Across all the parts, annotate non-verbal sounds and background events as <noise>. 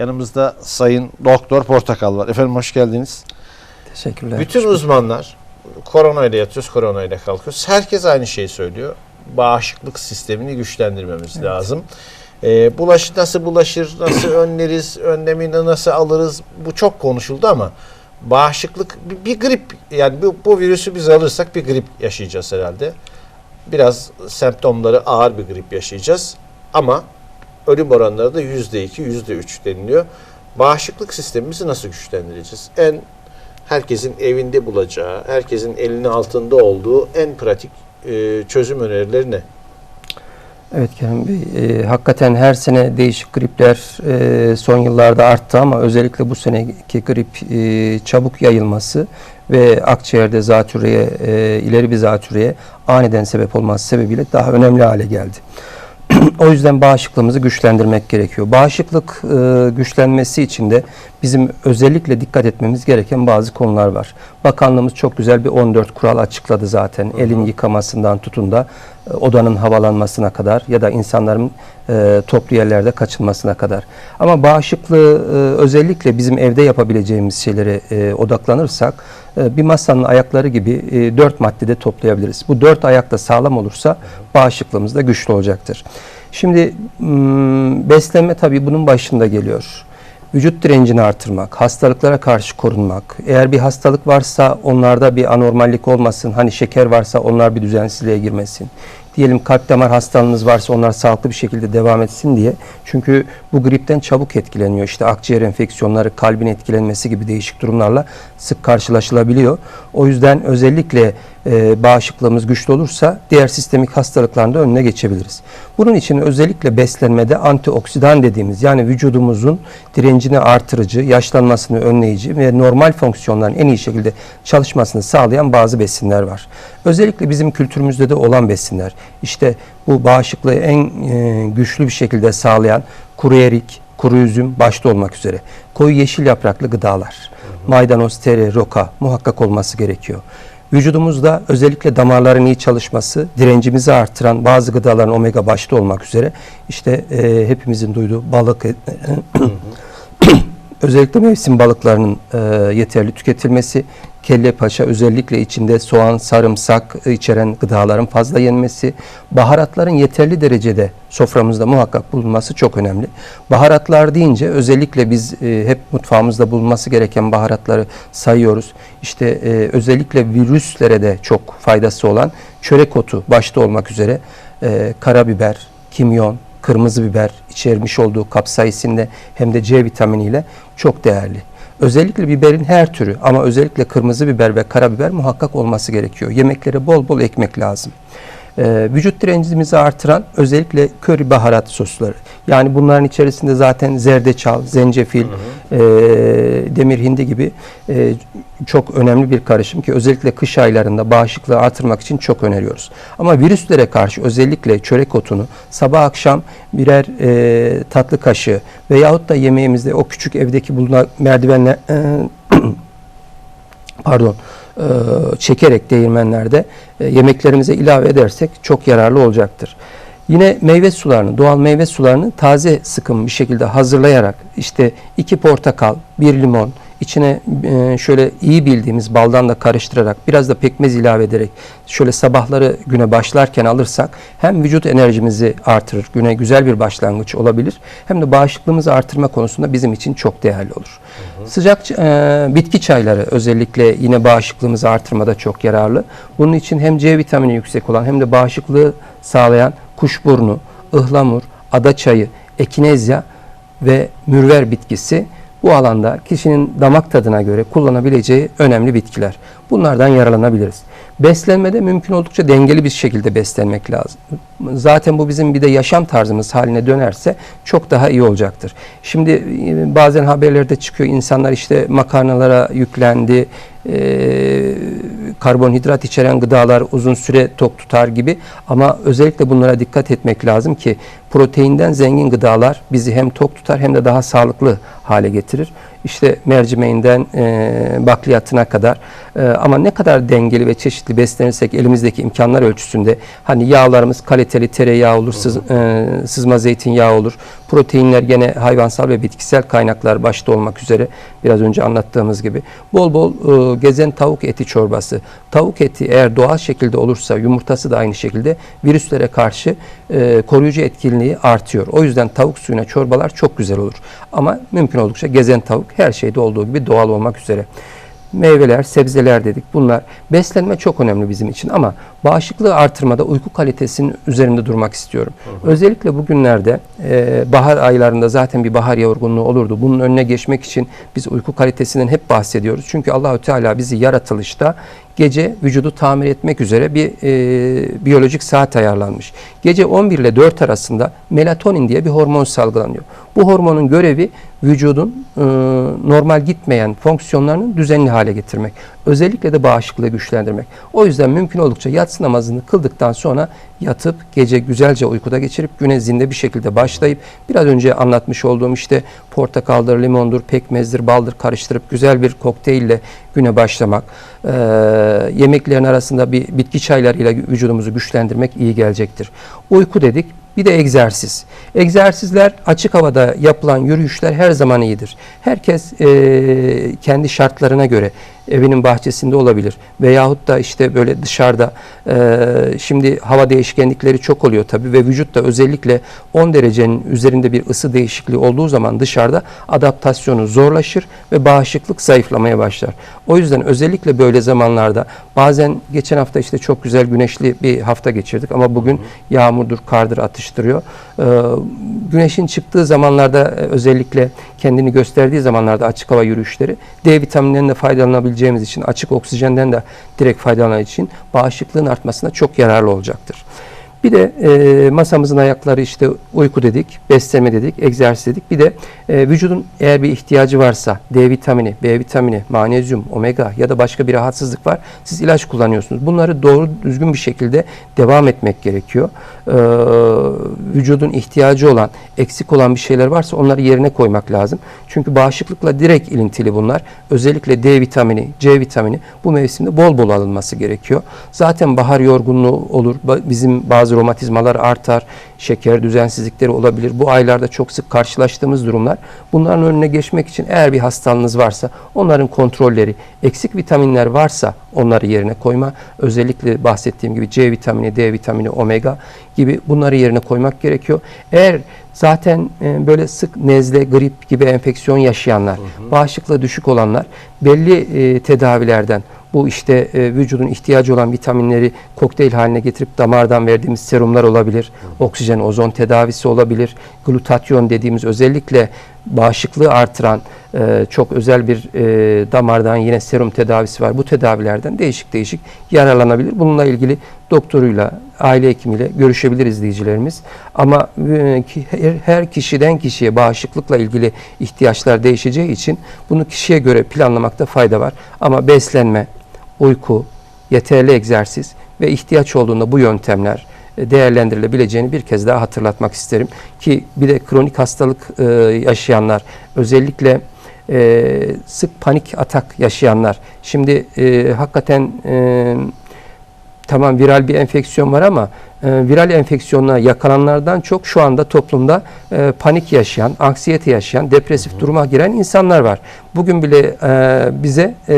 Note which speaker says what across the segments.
Speaker 1: Yanımızda Sayın Doktor Portakal var. Efendim hoş geldiniz.
Speaker 2: Teşekkürler.
Speaker 1: Bütün uzmanlar koronayla yatıyoruz, koronayla kalkıyoruz. Herkes aynı şeyi söylüyor. Bağışıklık sistemini güçlendirmemiz lazım. Ee, bulaşı nasıl bulaşır, nasıl <clears throat> önleriz, önlemini nasıl alırız bu çok konuşuldu ama bağışıklık bir, bir grip yani bu, bu virüsü biz alırsak bir grip yaşayacağız herhalde. Biraz semptomları ağır bir grip yaşayacağız ama ölüm oranları da yüzde iki, yüzde üç deniliyor. Bağışıklık sistemimizi nasıl güçlendireceğiz? En herkesin evinde bulacağı, herkesin elinin altında olduğu en pratik e, çözüm önerileri ne?
Speaker 2: Evet Kerem Bey, e, hakikaten her sene değişik gripler e, son yıllarda arttı ama özellikle bu seneki grip e, çabuk yayılması ve akciğerde zatürreye, e, ileri bir zatürreye aniden sebep olması sebebiyle daha önemli hale geldi. O yüzden bağışıklığımızı güçlendirmek gerekiyor. Bağışıklık e, güçlenmesi için de bizim özellikle dikkat etmemiz gereken bazı konular var. Bakanlığımız çok güzel bir 14 kural açıkladı zaten. Elin yıkamasından tutun da e, odanın havalanmasına kadar ya da insanların e, toplu yerlerde kaçınmasına kadar. Ama bağışıklığı e, özellikle bizim evde yapabileceğimiz şeylere e, odaklanırsak e, bir masanın ayakları gibi e, dört maddede toplayabiliriz. Bu dört ayak da sağlam olursa bağışıklığımız da güçlü olacaktır. Şimdi beslenme tabii bunun başında geliyor. Vücut direncini artırmak, hastalıklara karşı korunmak. Eğer bir hastalık varsa onlarda bir anormallik olmasın. Hani şeker varsa onlar bir düzensizliğe girmesin. Diyelim kalp damar hastalığınız varsa onlar sağlıklı bir şekilde devam etsin diye. Çünkü bu gripten çabuk etkileniyor. İşte akciğer enfeksiyonları, kalbin etkilenmesi gibi değişik durumlarla sık karşılaşılabiliyor. O yüzden özellikle e, bağışıklığımız güçlü olursa diğer sistemik hastalıkların da önüne geçebiliriz. Bunun için özellikle beslenmede antioksidan dediğimiz yani vücudumuzun direncini artırıcı, yaşlanmasını önleyici ve normal fonksiyonların en iyi şekilde çalışmasını sağlayan bazı besinler var. Özellikle bizim kültürümüzde de olan besinler. İşte bu bağışıklığı en e, güçlü bir şekilde sağlayan kuru erik, kuru üzüm başta olmak üzere koyu yeşil yapraklı gıdalar. Maydanoz, tere, roka muhakkak olması gerekiyor. Vücudumuzda özellikle damarların iyi çalışması, direncimizi artıran bazı gıdaların omega başta olmak üzere işte e, hepimizin duyduğu balık, e, <clears throat> özellikle mevsim balıklarının e, yeterli tüketilmesi, kelle paça özellikle içinde soğan, sarımsak içeren gıdaların fazla yenmesi, baharatların yeterli derecede soframızda muhakkak bulunması çok önemli. Baharatlar deyince özellikle biz e, hep mutfağımızda bulunması gereken baharatları sayıyoruz. İşte e, özellikle virüslere de çok faydası olan çörek otu başta olmak üzere e, karabiber, kimyon, kırmızı biber içermiş olduğu kapsaisinle hem de C vitaminiyle çok değerli. Özellikle biberin her türü ama özellikle kırmızı biber ve karabiber muhakkak olması gerekiyor. Yemeklere bol bol ekmek lazım. Ee, vücut direncimizi artıran özellikle köri baharat sosları. Yani bunların içerisinde zaten zerdeçal, zencefil, e, demir hindi gibi e, çok önemli bir karışım ki özellikle kış aylarında bağışıklığı artırmak için çok öneriyoruz. Ama virüslere karşı özellikle çörek otunu sabah akşam birer e, tatlı kaşığı veyahut da yemeğimizde o küçük evdeki bulunan merdivenler e, <clears throat> pardon e, çekerek değirmenlerde e, yemeklerimize ilave edersek çok yararlı olacaktır. Yine meyve sularını, doğal meyve sularını taze sıkım bir şekilde hazırlayarak işte iki portakal, bir limon, içine e, şöyle iyi bildiğimiz baldan da karıştırarak biraz da pekmez ilave ederek şöyle sabahları güne başlarken alırsak hem vücut enerjimizi artırır, güne güzel bir başlangıç olabilir hem de bağışıklığımızı artırma konusunda bizim için çok değerli olur. Sıcak e, bitki çayları özellikle yine bağışıklığımızı artırmada çok yararlı. Bunun için hem C vitamini yüksek olan hem de bağışıklığı sağlayan kuşburnu, ıhlamur, ada çayı, ekinezya ve mürver bitkisi bu alanda kişinin damak tadına göre kullanabileceği önemli bitkiler. Bunlardan yararlanabiliriz. Beslenmede mümkün oldukça dengeli bir şekilde beslenmek lazım. Zaten bu bizim bir de yaşam tarzımız haline dönerse çok daha iyi olacaktır. Şimdi e, bazen haberlerde çıkıyor insanlar işte makarnalara yüklendi, e, karbonhidrat içeren gıdalar uzun süre tok tutar gibi ama özellikle bunlara dikkat etmek lazım ki proteinden zengin gıdalar bizi hem tok tutar hem de daha sağlıklı hale getirir. İşte mercimeğinden e, bakliyatına kadar E, ama ne kadar dengeli ve çeşitli beslenirsek elimizdeki imkanlar ölçüsünde hani yağlarımız kaliteli tereyağı olur, sız, e, sızma zeytinyağı olur. Proteinler gene hayvansal ve bitkisel kaynaklar başta olmak üzere biraz önce anlattığımız gibi. Bol bol e, gezen tavuk eti çorbası. Tavuk eti eğer doğal şekilde olursa yumurtası da aynı şekilde virüslere karşı e, koruyucu etkinliği artıyor. O yüzden tavuk suyuna çorbalar çok güzel olur. Ama mümkün oldukça gezen tavuk her şeyde olduğu gibi doğal olmak üzere. Meyveler, sebzeler dedik. Bunlar beslenme çok önemli bizim için ama bağışıklığı artırmada uyku kalitesinin üzerinde durmak istiyorum. Özellikle bugünlerde e, bahar aylarında zaten bir bahar yorgunluğu olurdu. Bunun önüne geçmek için biz uyku kalitesinden hep bahsediyoruz. Çünkü Allahü Teala bizi yaratılışta gece vücudu tamir etmek üzere bir e, biyolojik saat ayarlanmış. Gece 11 ile 4 arasında melatonin diye bir hormon salgılanıyor. Bu hormonun görevi vücudun e, normal gitmeyen fonksiyonlarını düzenli hale getirmek. Özellikle de bağışıklığı güçlendirmek. O yüzden mümkün oldukça yatsı namazını kıldıktan sonra yatıp gece güzelce uykuda geçirip güne zinde bir şekilde başlayıp biraz önce anlatmış olduğum işte portakaldır, limondur, pekmezdir, baldır karıştırıp güzel bir kokteylle güne başlamak. Ee, yemeklerin arasında bir bitki çaylarıyla vücudumuzu güçlendirmek iyi gelecektir. Uyku dedik. Bir de egzersiz. Egzersizler açık havada yapılan yürüyüşler her zaman iyidir. Herkes e, kendi şartlarına göre evinin bahçesinde olabilir veyahut da işte böyle dışarıda e, şimdi hava değişkenlikleri çok oluyor tabii ve vücutta özellikle 10 derecenin üzerinde bir ısı değişikliği olduğu zaman dışarıda adaptasyonu zorlaşır ve bağışıklık zayıflamaya başlar. O yüzden özellikle böyle zamanlarda bazen geçen hafta işte çok güzel güneşli bir hafta geçirdik ama bugün yağmurdur, kardır atıştırıyor. Ee, güneşin çıktığı zamanlarda e, özellikle kendini gösterdiği zamanlarda açık hava yürüyüşleri D vitaminlerinden faydalanabileceğimiz için açık oksijenden de direkt faydalanabileceğimiz için bağışıklığın artmasına çok yararlı olacaktır. Bir de e, masamızın ayakları işte uyku dedik, beslenme dedik, egzersiz dedik. Bir de e, vücudun eğer bir ihtiyacı varsa D vitamini, B vitamini, magnezyum, omega ya da başka bir rahatsızlık var. Siz ilaç kullanıyorsunuz. Bunları doğru düzgün bir şekilde devam etmek gerekiyor. E, vücudun ihtiyacı olan, eksik olan bir şeyler varsa onları yerine koymak lazım. Çünkü bağışıklıkla direkt ilintili bunlar. Özellikle D vitamini, C vitamini bu mevsimde bol bol alınması gerekiyor. Zaten bahar yorgunluğu olur. Bizim bazı romatizmalar artar, şeker düzensizlikleri olabilir. Bu aylarda çok sık karşılaştığımız durumlar. Bunların önüne geçmek için eğer bir hastalığınız varsa onların kontrolleri, eksik vitaminler varsa onları yerine koyma. Özellikle bahsettiğim gibi C vitamini, D vitamini, omega gibi bunları yerine koymak gerekiyor. Eğer zaten e, böyle sık nezle, grip gibi enfeksiyon yaşayanlar, bağışıklığı düşük olanlar belli e, tedavilerden bu işte e, vücudun ihtiyacı olan vitaminleri kokteyl haline getirip damardan verdiğimiz serumlar olabilir. Oksijen, ozon tedavisi olabilir. Glutatyon dediğimiz özellikle bağışıklığı artıran e, çok özel bir e, damardan yine serum tedavisi var. Bu tedavilerden değişik değişik yararlanabilir. Bununla ilgili doktoruyla, aile hekimiyle görüşebilir izleyicilerimiz. Ama e, her, kişiden kişiye bağışıklıkla ilgili ihtiyaçlar değişeceği için bunu kişiye göre planlamakta fayda var. Ama beslenme, uyku, yeterli egzersiz ve ihtiyaç olduğunda bu yöntemler e, değerlendirilebileceğini bir kez daha hatırlatmak isterim. Ki bir de kronik hastalık e, yaşayanlar özellikle sık panik atak yaşayanlar şimdi hakikaten tamam viral bir enfeksiyon var ama e, viral enfeksiyonuna yakalananlardan çok şu anda toplumda e, panik yaşayan, anksiyete yaşayan, depresif duruma giren insanlar var. Bugün bile e, bize e,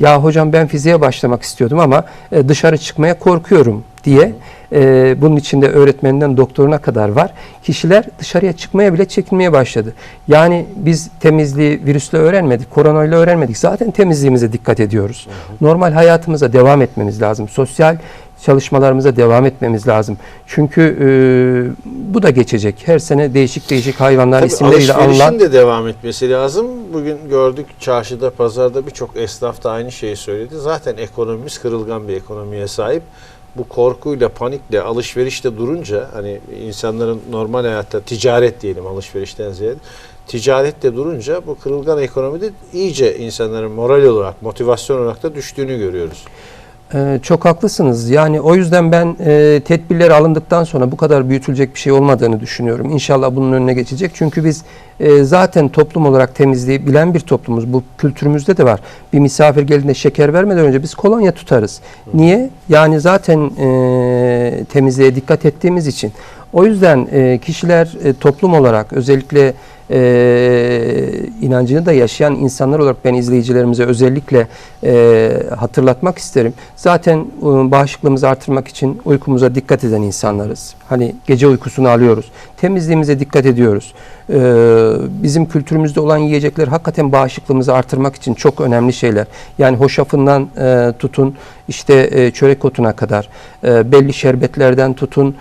Speaker 2: ya hocam ben fiziğe başlamak istiyordum ama e, dışarı çıkmaya korkuyorum diye e, bunun içinde öğretmeninden doktoruna kadar var. Kişiler dışarıya çıkmaya bile çekinmeye başladı. Yani biz temizliği virüsle öğrenmedik, koronayla öğrenmedik. Zaten temizliğimize dikkat ediyoruz. Normal hayatımıza devam etmemiz lazım. Sosyal çalışmalarımıza devam etmemiz lazım. Çünkü e, bu da geçecek. Her sene değişik değişik hayvanlar
Speaker 1: Tabii
Speaker 2: isimleriyle
Speaker 1: alışverişin
Speaker 2: anılan
Speaker 1: de devam etmesi lazım. Bugün gördük çarşıda, pazarda birçok esnaf da aynı şeyi söyledi. Zaten ekonomimiz kırılgan bir ekonomiye sahip. Bu korkuyla, panikle, alışverişte durunca hani insanların normal hayatta ticaret diyelim alışverişten ziyade ticarette durunca bu kırılgan ekonomide iyice insanların moral olarak, motivasyon olarak da düştüğünü görüyoruz.
Speaker 2: Ee, çok haklısınız. Yani o yüzden ben e, tedbirler alındıktan sonra bu kadar büyütülecek bir şey olmadığını düşünüyorum. İnşallah bunun önüne geçecek. Çünkü biz e, zaten toplum olarak temizliği bilen bir toplumuz. Bu kültürümüzde de var. Bir misafir geldiğinde şeker vermeden önce biz kolonya tutarız. Niye? Yani zaten e, temizliğe dikkat ettiğimiz için. O yüzden e, kişiler e, toplum olarak özellikle e, inancını da yaşayan insanlar olarak ben izleyicilerimize özellikle e, hatırlatmak isterim. Zaten e, bağışıklığımızı artırmak için uykumuza dikkat eden insanlarız. Hani gece uykusunu alıyoruz. Temizliğimize dikkat ediyoruz. E, bizim kültürümüzde olan yiyecekler hakikaten bağışıklığımızı artırmak için çok önemli şeyler. Yani hoşafından e, tutun işte e, çörek otuna kadar e, belli şerbetlerden tutun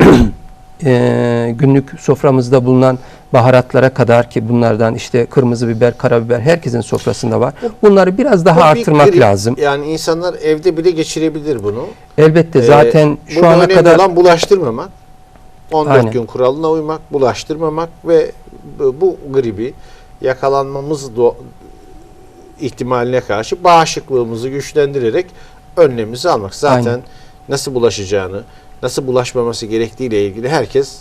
Speaker 2: <clears throat> e, günlük soframızda bulunan baharatlara kadar ki bunlardan işte kırmızı biber, karabiber herkesin sofrasında var. Bunları biraz daha
Speaker 1: Bu bir
Speaker 2: artırmak
Speaker 1: grip.
Speaker 2: lazım.
Speaker 1: Yani insanlar evde bile geçirebilir bunu.
Speaker 2: Elbette
Speaker 1: Ee,
Speaker 2: zaten şu
Speaker 1: burada
Speaker 2: ana
Speaker 1: önemli
Speaker 2: kadar
Speaker 1: olan bulaştırmamak. 14
Speaker 2: Aynen.
Speaker 1: gün kuralına uymak, bulaştırmamak ve bu bu gribi yakalanmamız do- ihtimaline karşı bağışıklığımızı güçlendirerek önlemimizi almak. Zaten
Speaker 2: Aynen.
Speaker 1: nasıl bulaşacağını, nasıl bulaşmaması gerektiğiyle ilgili herkes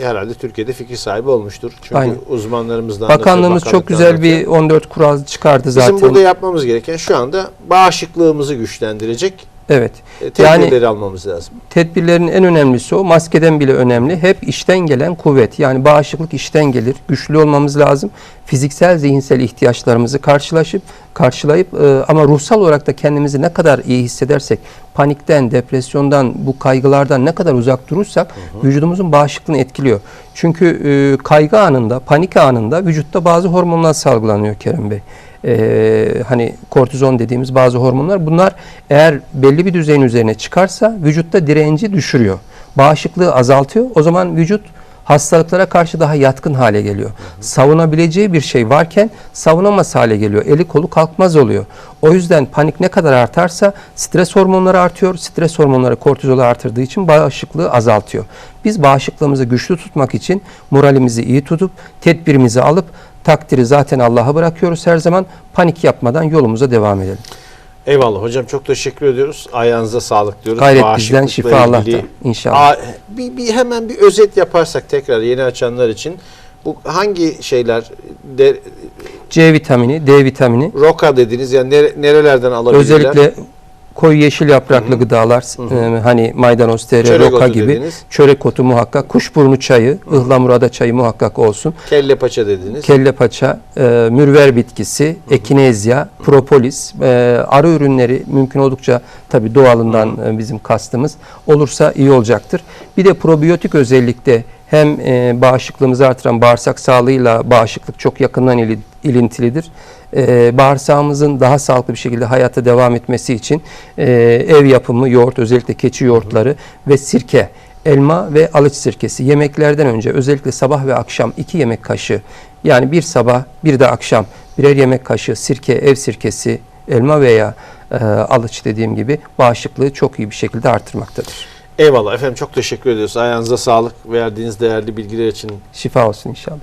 Speaker 1: herhalde Türkiye'de fikir sahibi olmuştur. Çünkü
Speaker 2: Aynen.
Speaker 1: uzmanlarımızdan
Speaker 2: bakanlığımız çok güzel bir 14 kural çıkardı zaten.
Speaker 1: Bizim burada yapmamız gereken şu anda bağışıklığımızı güçlendirecek
Speaker 2: evet.
Speaker 1: e, tedbirleri almamız lazım.
Speaker 2: Tedbirlerin en önemlisi o. Maskeden bile önemli. Hep işten gelen kuvvet. Yani bağışıklık işten gelir. Güçlü olmamız lazım. Fiziksel, zihinsel ihtiyaçlarımızı karşılaşıp karşılayıp e, ama ruhsal olarak da kendimizi ne kadar iyi hissedersek, panikten, depresyondan, bu kaygılardan ne kadar uzak durursak vücudumuzun bağışıklığını etkiliyor. Çünkü e, kaygı anında, panik anında vücutta bazı hormonlar salgılanıyor Kerem Bey. Ee, hani kortizon dediğimiz bazı hormonlar bunlar eğer belli bir düzeyin üzerine çıkarsa vücutta direnci düşürüyor. Bağışıklığı azaltıyor. O zaman vücut hastalıklara karşı daha yatkın hale geliyor. Savunabileceği bir şey varken savunamaz hale geliyor. Eli kolu kalkmaz oluyor. O yüzden panik ne kadar artarsa stres hormonları artıyor. Stres hormonları kortizolu artırdığı için bağışıklığı azaltıyor. Biz bağışıklığımızı güçlü tutmak için moralimizi iyi tutup tedbirimizi alıp takdiri zaten Allah'a bırakıyoruz her zaman. Panik yapmadan yolumuza devam edelim.
Speaker 1: Eyvallah hocam çok teşekkür ediyoruz. Ayağınıza sağlık diyoruz.
Speaker 2: Gayret bizden, şifa
Speaker 1: ilgili-
Speaker 2: Allah'tan. İnşallah.
Speaker 1: Aa, bir, bir hemen bir özet yaparsak tekrar yeni açanlar için bu hangi şeyler de,
Speaker 2: C vitamini, D vitamini
Speaker 1: roka dediniz yani nere- nerelerden alabilirler?
Speaker 2: özellikle koyu yeşil yapraklı gıdalar e, hani maydanoz, tere, roka gibi
Speaker 1: dediniz.
Speaker 2: çörek otu muhakkak, kuşburnu çayı, ıhlamurada çayı muhakkak olsun.
Speaker 1: kelle paça dediniz.
Speaker 2: Kelle paça, e, mürver bitkisi, ekinezya, propolis, e, arı ürünleri mümkün oldukça tabii doğalından e, bizim kastımız olursa iyi olacaktır. Bir de probiyotik özellikle hem e, bağışıklığımızı artıran bağırsak sağlığıyla bağışıklık çok yakından ili- ilintilidir. E, bağırsağımızın daha sağlıklı bir şekilde hayata devam etmesi için e, ev yapımı yoğurt, özellikle keçi yoğurtları ve sirke elma ve alıç sirkesi yemeklerden önce özellikle sabah ve akşam iki yemek kaşığı yani bir sabah bir de akşam birer yemek kaşığı sirke, ev sirkesi, elma veya e, alıç dediğim gibi bağışıklığı çok iyi bir şekilde artırmaktadır.
Speaker 1: Eyvallah efendim çok teşekkür ediyoruz. Ayağınıza sağlık verdiğiniz değerli bilgiler için
Speaker 2: Şifa olsun inşallah.